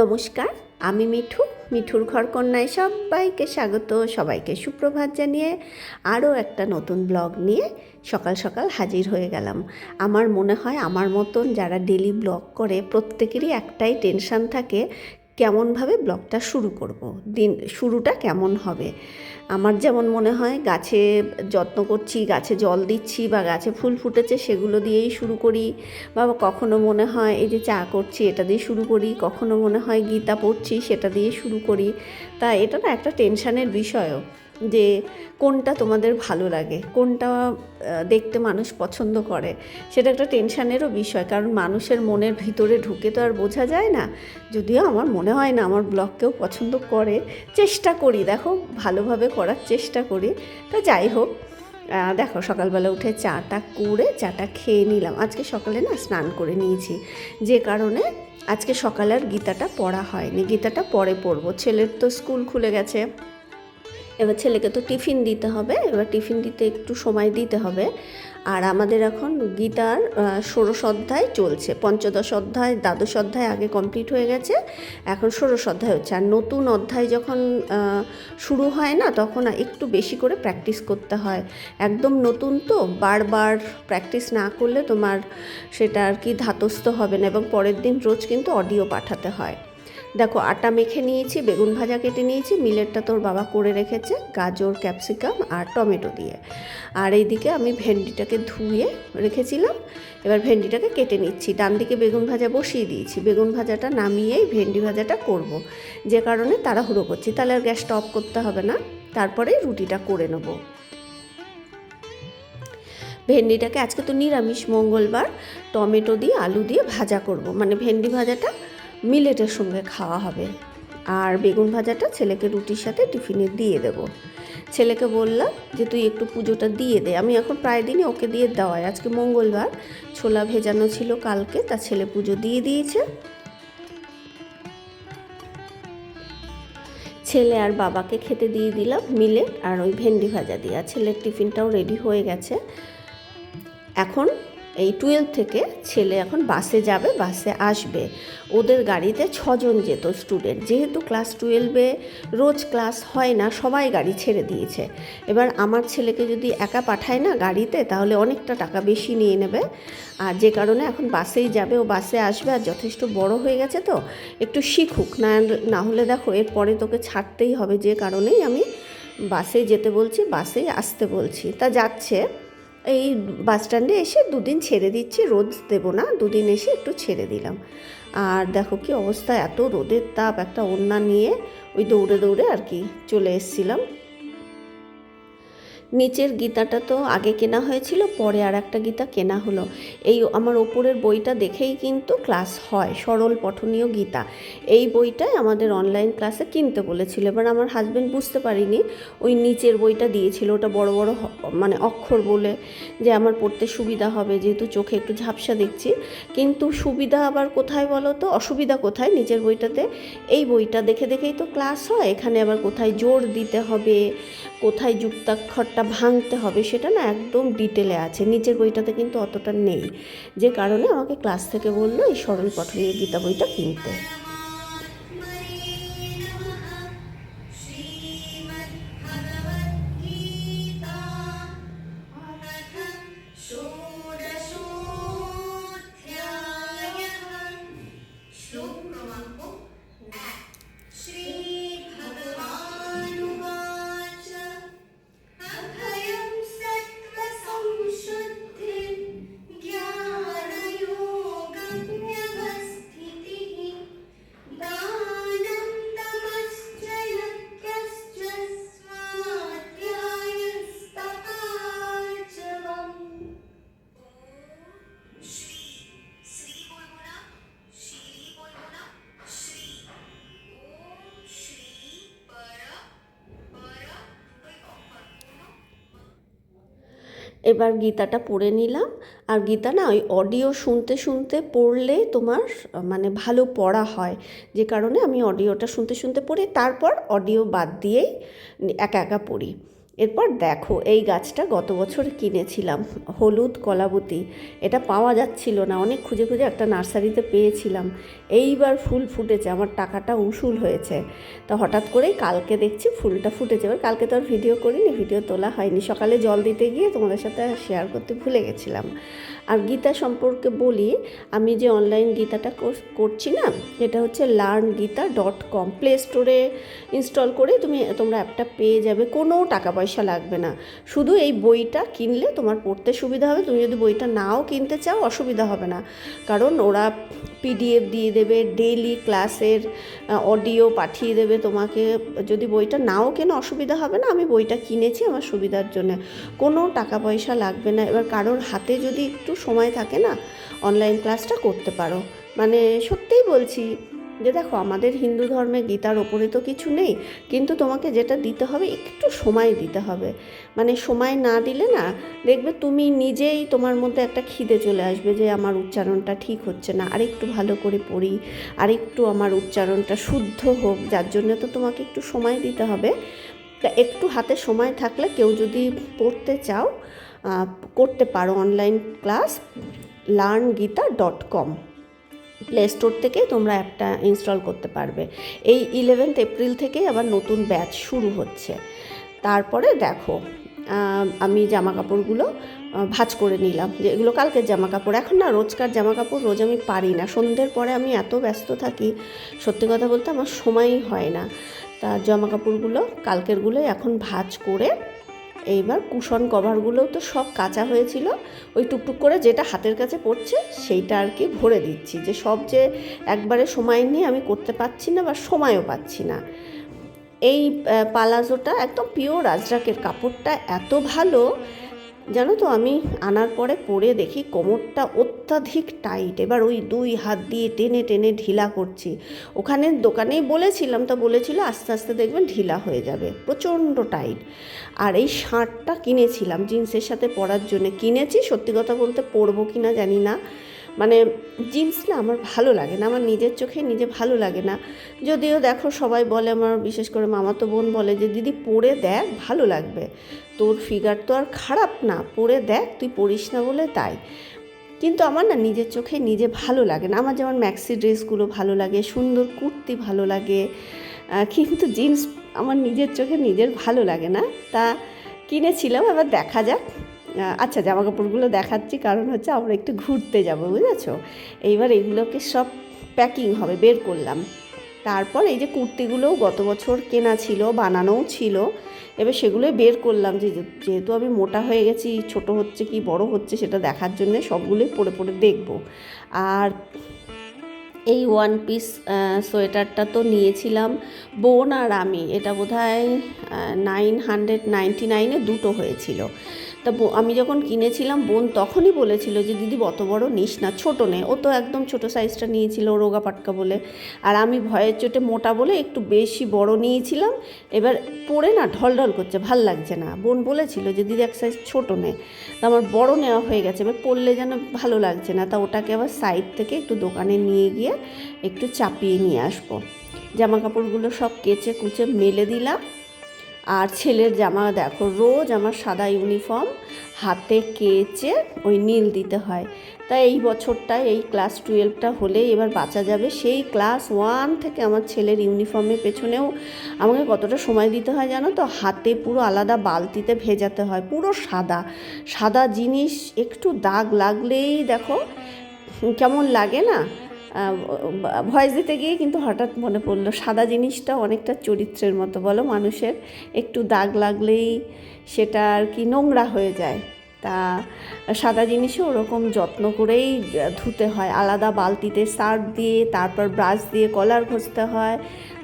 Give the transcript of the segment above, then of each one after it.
নমস্কার, আমি মিঠু, মিঠুর ঘর কন্যায় সবাইকে স্বাগত, সবাইকে সুপ্রভাত জানিয়ে আরও একটা নতুন ব্লগ নিয়ে সকাল সকাল হাজির হয়ে গেলাম। আমার মনে হয়, আমার মতন যারা ডেলি ব্লগ করে, প্রত্যেকেরই একটাই টেনশান থাকে কেমনভাবে ব্লগটা শুরু করব, দিন, শুরুটা কেমন হবে? আমার যেমন মনে হয় গাছে যত্ন করছি, গাছে জল দিচ্ছি বা গাছে ফুল ফুটেছে সেগুলো দিয়েই শুরু করি। বা কখনো মনে হয় এই যে চা করছি এটা দিয়ে শুরু করি, কখনো মনে হয় গীতা পড়ছি সেটা দিয়ে শুরু করি। তা এটা না একটা টেনশানের বিষয়ও। যে কোনটা তোমাদের ভালো লাগে, কোনটা দেখতে মানুষ পছন্দ করে, সেটা একটা টেনশানেরও বিষয়। কারণ মানুষের মনের ভিতরে ঢুকে তো আর বোঝা যায় না। যদিও আমার মনে হয় না, আমার ব্লগকেও পছন্দ করে, চেষ্টা করি, দেখো, ভালোভাবে করার চেষ্টা করি। তা যাই হোক দেখো, সকালবেলা উঠে চাটা করে, চাটা খেয়ে নিলাম। আজকে সকালে না স্নান করে নিয়েছি। যে কারণে আজকে সকালে আর গীতাটা পড়া হয়নি। গীতাটা পরে পড়ব। ছেলের তো স্কুল খুলে গেছে। এবার ছেলেকে তো টিফিন দিতে হবে, এবার টিফিন দিতে একটু সময় দিতে হবে। আর আমাদের এখন গীতার ষোড়শ অধ্যায় চলছে, পঞ্চদশ অধ্যায়, দ্বাদশ অধ্যায় আগে কমপ্লিট হয়ে গেছে, এখন ষোড়শ অধ্যায় হচ্ছে। আর নতুন অধ্যায় যখন শুরু হয় না, তখন একটু বেশি করে প্র্যাকটিস করতে হয়। একদম নতুন তো, বারবার প্র্যাকটিস না করলে তোমার সেটা আর কি ধাতস্থ হবে না, এবং পরের দিন রোজ কিন্তু অডিও পাঠাতে হয়। দেখো, আটা মেখে নিয়েছি, বেগুন ভাজা কেটে নিয়েছি, মিলেটটা তোর বাবা করে রেখেছে, গাজর, ক্যাপসিকাম আর টমেটো দিয়ে। আর এইদিকে আমি ভেন্ডিটাকে ধুয়ে রেখেছিলাম, এবার ভেন্ডিটাকে কেটে নিচ্ছি। ডান দিকে বেগুন ভাজা বসিয়ে দিয়েছি, বেগুন ভাজাটা নামিয়েই ভেন্ডি ভাজাটা করব। যে কারণে তাড়াহুড়ো করছি, তাহলে আর গ্যাসটা অফ করতে হবে না তারপরে রুটিটা করে নেব। ভেন্ডিটাকে আজকে তো নিরামিষ, মঙ্গলবার, টমেটো দিয়ে, আলু দিয়ে ভাজা করব। মানে ভেন্ডি ভাজাটা মিলেটের সঙ্গে খাওয়া হবে। আর বেগুন ভাজাটা ছেলেকে রুটির সাথে টিফিনে দিয়ে দেব। ছেলেকে বললাম যে, তুই একটু পুজোটা দিয়ে দে। আমি এখন প্রায় দিনই ওকে দিয়ে দেওয়াই। আজকে মঙ্গলবার। ছোলা ভেজানো ছিল কালকে, তা ছেলে পুজো দিয়ে দিয়েছে। ছেলে আর বাবাকে খেতে দিয়ে দিলাম মিলেট আর ওই ভেন্ডি ভাজা দিয়ে। আর ছেলের টিফিনটাও রেডি হয়ে গেছে। এখন এই টুয়েলভ থেকে ছেলে এখন বাসে যাবে বাসে আসবে। ওদের গাড়িতে ছজন যেত স্টুডেন্ট যেহেতু ক্লাস টুয়েলভে রোজ ক্লাস হয় না, সবাই গাড়ি ছেড়ে দিয়েছে। এবার আমার ছেলেকে যদি একা পাঠায় না গাড়িতে, তাহলে অনেকটা টাকা বেশি নিয়ে নেবে। আর যে কারণে এখন বাসেই যাবে, ও বাসে আসবে। আর যথেষ্ট বড় হয়ে গেছে তো, একটু শিখুক। না না হলে দেখো এরপরে তোকে ছাড়তেই হবে। যে কারণেই আমি বাসে যেতে বলছি বাসেই আসতে বলছি। তা যাচ্ছে এই বাস স্ট্যান্ডে এসে দুদিন ছেড়ে দিচ্ছি, রোদ দেবো না, দুদিন এসে একটু ছেড়ে দিলাম। আর দেখো কি অবস্থা, এত রোদের তাপ, একটা ওড়না নিয়ে ওই দৌড়ে দৌড়ে আর কি চলে এসেছিলাম। নিচের গীতাটা তো আগে কেনা হয়েছিল, পরে আর একটা গীতা কেনা হলো। এই আমার ওপরের বইটা দেখেই কিন্তু ক্লাস হয়, সরল পঠনীয় গীতা। এই বইটাই আমাদের অনলাইন ক্লাসে কিনতে বলেছিল। এবার আমার হাজব্যান্ড বুঝতে পারিনি, ওই নিচের বইটা দিয়েছিল, ওটা বড় বড় মানে অক্ষর বলে যে আমার পড়তে সুবিধা হবে, যেহেতু চোখে একটু ঝাপসা দেখছি। কিন্তু সুবিধা আবার কোথায় বলো তো? অসুবিধা কোথায় নিচের বইটাতে? এই বইটা দেখে দেখেই তো ক্লাস হয়, এখানে আবার কোথায় জোর দিতে হবে? কোথায় যুক্তাক্ষরটা ভাঙতে হবে সেটা না একদম ডিটেলে আছে। নিচের বইটাতে কিন্তু অতটা নেই। যে কারণে আমাকে ক্লাস থেকে বলল, এই সরল পঠনীয় গীতা বইটা কিনতে। এবার গীতাটা পড়ে নিলাম। আর গীতা না ওই অডিও শুনতে শুনতে পড়লে তোমার মানে ভালো পড়া হয়। যে কারণে আমি অডিওটা শুনতে শুনতে পড়ি, তারপর অডিও বাদ দিয়েই একা একা পড়ি। এরপর দেখো, এই গাছটা গত বছর কিনেছিলাম, হলুদ কলাবতী। এটা পাওয়া যাচ্ছিল না, অনেক খুঁজে খুঁজে একটা নার্সারিতে পেয়েছিলাম। এইবার ফুল ফুটেছে, আমার টাকাটা উসুল হয়েছে। তো হঠাৎ করেই কালকে দেখছি ফুলটা ফুটেছে, এবার কালকে তো আর ভিডিও করিনি, ভিডিও তোলা হয়নি। সকালে জল দিতে গিয়ে তোমাদের সাথে শেয়ার করতে ভুলে গেছিলাম। আর গীতা সম্পর্কে বলি, আমি যে অনলাইন গীতাটা করছি না, এটা হচ্ছে learn Gita dot com play স্টোরে ইনস্টল করে তুমি, তোমরা অ্যাপটা পেয়ে যাবে কোনো টাকা পয়সা লাগবে না। শুধু এই বইটা কিনলে তোমার পড়তে সুবিধা হবে, তুমি যদি বইটা নাও কিনতে চাও অসুবিধা হবে না। কারণ ওরা পিডিএফ দিয়ে দেবে, ডেইলি ক্লাসের অডিও পাঠিয়ে দেবে তোমাকে। যদি বইটা নাও কেনো অসুবিধা হবে না, আমি বইটা কিনেছি আমার সুবিধার জন্য। কোনো টাকা পয়সা লাগবে না। এবার কারোর হাতে যদি একটু সময় থাকে না অনলাইন ক্লাসটা করতে পারো। মানে সত্যিই বলছি যে দেখো, আমাদের হিন্দু ধর্মে গীতার ওপরে তো কিছু নেই, কিন্তু তোমাকে যেটা দিতে হবে, একটু সময় দিতে হবে। মানে সময় না দিলে না, দেখবে তুমি নিজেই তোমার মধ্যে একটা খিদে চলে আসবে যে আমার উচ্চারণটা ঠিক হচ্ছে না, আরেকটু ভালো করে পড়ি আর একটু আমার উচ্চারণটা শুদ্ধ হোক, যার জন্য তো তোমাকে একটু সময় দিতে হবে। তা একটু হাতে সময় থাকলে কেউ যদি পড়তে চাও করতে পারো online class learn Gita dot com play store থেকে তোমরা অ্যাপটা ইনস্টল করতে পারবে। এই ইলেভেন্থ এপ্রিল থেকে আবার নতুন ব্যাচ শুরু হচ্ছে। তারপরে দেখো আমি জামা কাপড়গুলো ভাঁজ করে নিলাম। যে এগুলো কালকের জামা কাপড় এখন না রোজকার জামা কাপড় রোজ আমি পারি না। সন্ধ্যের পরে আমি এত ব্যস্ত থাকি, সত্যি কথা বলতে আমার সময়ই হয় না। তা জামা কাপড়গুলো কালকেরগুলোই এখন ভাঁজ করে এইবার কুশন কভারগুলোও তো সব কাঁচা হয়েছিল। ওই টুকটুক করে যেটা হাতের কাছে পড়ছে, সেইটা আর কি ভরে দিচ্ছি। যে সব যে একবারে সময় নিয়ে আমি করতে পারছি না বা সময়ও পাচ্ছি না। এই পালাজোটা একদম পিওর আজরাকের কাপড়টা এত ভালো জানো তো, আমি আনার পরে পরে দেখি কোমরটা অত্যাধিক টাইট এবার ওই দুই হাত দিয়ে টেনে টেনে ঢিলা করছি। ওখানে দোকানেই বলেছিলাম, তা বলেছিল আস্তে আস্তে দেখবেন ঢিলা হয়ে যাবে, প্রচণ্ড টাইট আর এই শার্টটা কিনেছিলাম, জিন্সের সাথে পরার জন্য। কিনেছি, সত্যি কথা বলতে পরবো কি না জানি না। মানে জিন্স না আমার ভালো লাগে না, আমার নিজের চোখে নিজে ভালো লাগে না। যদিও দেখো সবাই বলে আমার, বিশেষ করে মামাতো বোন বলে যে, দিদি, পরে দেখ, ভালো লাগবে। তোর ফিগার তো আর খারাপ না, পরে দেখ, তুই পরিস না বলে তাই। কিন্তু আমার না নিজের চোখে নিজে ভালো লাগে না। আমার যেমন ম্যাক্সি ড্রেসগুলো ভালো লাগে, সুন্দর কুর্তি ভালো লাগে কিন্তু জিন্স আমার নিজের চোখে নিজের ভালো লাগে না। তা কিনেছিলাম, এবার দেখা যাক। আচ্ছা জামা কাপড়গুলো দেখাচ্ছি, কারণ হচ্ছে আমরা একটু ঘুরতে যাব, বুঝেছ? এইবার এগুলোকে সব প্যাকিং হবে, বের করলাম। তারপর এই যে কুর্তিগুলোও গত বছর কেনা ছিল, বানানোও ছিল, এবার সেগুলো বের করলাম। যে, যেহেতু আমি মোটা হয়ে গেছি, ছোট হচ্ছে কি, বড় হচ্ছে সেটা দেখার জন্য সবগুলোই পরে পরে দেখব। আর এই ওয়ান পিস সোয়েটারটা তো নিয়েছিলাম বোন আর আমি। এটা বোধ হয় নাইন হান্ড্রেড নাইনটি নাইনে দুটো হয়েছিল। তা আমি যখন কিনেছিলাম, বোন তখনই বলেছিল যে, দিদি, অত বড় নিস না, ছোটো নে। ও তো একদম ছোট সাইজটা নিয়েছিল, রোগা পাটকা বলে। আর আমি ভয়ের চোটে মোটা বলে একটু বেশি বড় নিয়েছিলাম। এবার পরে না ঢল ঢল করছে, ভালো লাগছে না। বোন বলেছিল যে, দিদি, এক সাইজ ছোটো নে। তা আমার বড় নেওয়া হয়ে গেছে। এবার পরলে যেন ভালো লাগছে না, তা ওটাকে আবার সাইড থেকে একটু দোকানে নিয়ে গিয়ে একটু চাপিয়ে নিয়ে আসব। জামা কাপড়গুলো সব কেচে কুচে মেলে দিলাম। আর ছেলের জামা দেখো, রোজ আমার সাদা ইউনিফর্ম হাতে কেচে ওই নীল দিতে হয়। তাই এই বছরটায় এই ক্লাস টুয়েলভটা হলেই এবার বাঁচা যাবে। সেই ক্লাস ওয়ান থেকে আমার ছেলের ইউনিফর্মের পেছনেও আমাকে কতটা সময় দিতে হয় জানো তো? হাতে পুরো আলাদা বালতিতে ভেজাতে হয়, পুরো সাদা। সাদা জিনিস একটু দাগ লাগলেই দেখো, কেমন লাগে না? ভয়েস দিতে গিয়ে কিন্তু হঠাৎ মনে পড়ল, সাদা জিনিসটা অনেকটা চরিত্রের মতো, বলো মানুষের। একটু দাগ লাগলেই সেটা আর কি নোংরা হয়ে যায়। তা সাদা জিনিসও ওরকম যত্ন করেই ধুতে হয়। আলাদা বালতিতে সার্ফ দিয়ে, তারপর ব্রাশ দিয়ে কলার ঘষতে হয়,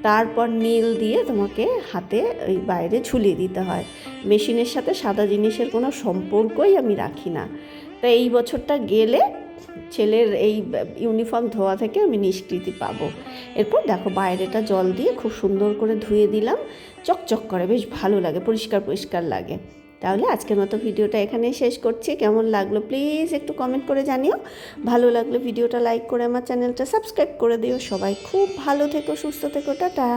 তারপর নীল দিয়ে তোমাকে হাতে ওই বাইরে ঝুলিয়ে দিতে হয়। মেশিনের সাথে সাদা জিনিসের কোনো সম্পর্কই আমি রাখি না। তা এই বছরটা গেলে ছেলের এই ইউনিফর্ম ধোয়া থেকে আমি নিষ্কৃতি পাবো। এরপর দেখো বাইরেটা জল দিয়ে খুব সুন্দর করে ধুয়ে দিলাম। চকচক করে, বেশ ভালো লাগে, পরিষ্কার পরিষ্কার লাগে। তাহলে আজকের মতো ভিডিওটা এখানেই শেষ করছি। কেমন লাগল প্লিজ একটু কমেন্ট করে জানিও। ভালো লাগলে ভিডিওটা লাইক করে আমার চ্যানেলটা সাবস্ক্রাইব করে দিও। সবাই খুব ভালো থেকো, সুস্থ থেকো, টাটা।